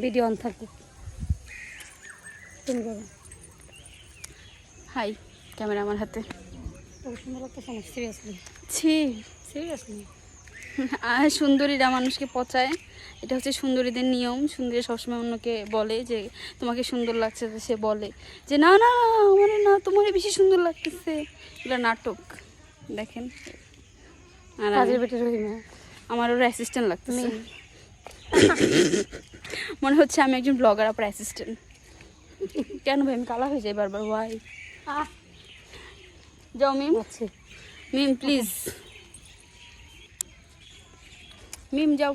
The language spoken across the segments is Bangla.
ভিডিও অন থাকুক তুমি করো। হাই ক্যামেরা আমার হাতে। সুন্দর লাগতেছে না সিরিয়াসলি ছি। সিরিয়াসলি আর সুন্দরীরা মানুষকে পচায়। এটা হচ্ছে সুন্দরীদের নিয়ম। সুন্দরী সবসময় অন্যকে বলে যে তোমাকে সুন্দর লাগছে সে বলে। যে না না আমার না তোমার বেশি সুন্দর লাগতেছে। এগুলো নাটক। দেখেন। আর আমার ওর অ্যাসিস্ট্যান্ট লাগতেছে। মেয়ে মনে হচ্ছে আমি একজন ব্লগার আপনার অ্যাসিস্ট্যান্ট কেন ভাই আমি কালা হয়ে যাই বারবার? ওয়াই যাও মিম। আচ্ছা। মিম প্লিজ মিম যাও।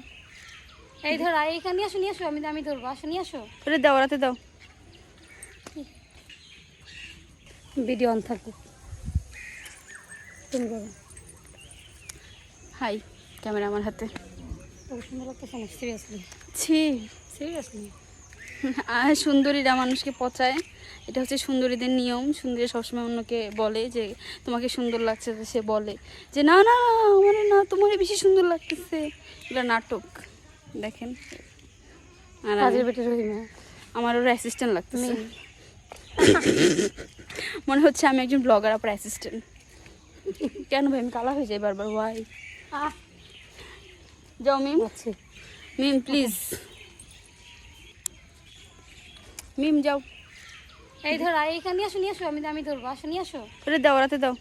এই ধর এখানে আসো নিয়ে আসো আমি আমি ধরবো আসো নিয়ে আসো। ওরে দাও ওরাতে দাও। ভিডিও অন থাকুক তুমি হাই ক্যামেরা আমার হাতে। সুন্দর লাগতেছে না সিরিয়াসলি ছি। সিরিয়াসলি আর সুন্দরীরা মানুষকে পচায়। এটা হচ্ছে সুন্দরীদের নিয়ম। সুন্দরী সবসময় অন্যকে বলে যে তোমাকে সুন্দর লাগছে সে বলে। যে না না আমার না তোমার বেশি সুন্দর লাগতেছে। এটা নাটক। দেখেন। আর আমার ওর অ্যাসিস্ট্যান্ট লাগতেছে। মনে হচ্ছে আমি একজন ব্লগার আপনার অ্যাসিস্ট্যান্ট কেন ভাই আমি কালা হয়ে যাই বারবার? ওয়াই আহ যাও মিম। আচ্ছা। মিম প্লিজ মিম যাও। এই ধর এইখানে নিয়ে আসো নিয়ে আসো আমি আমি ধরবো। আসো নিয়ে আসো। ওরে দাও ওরাতে দাও।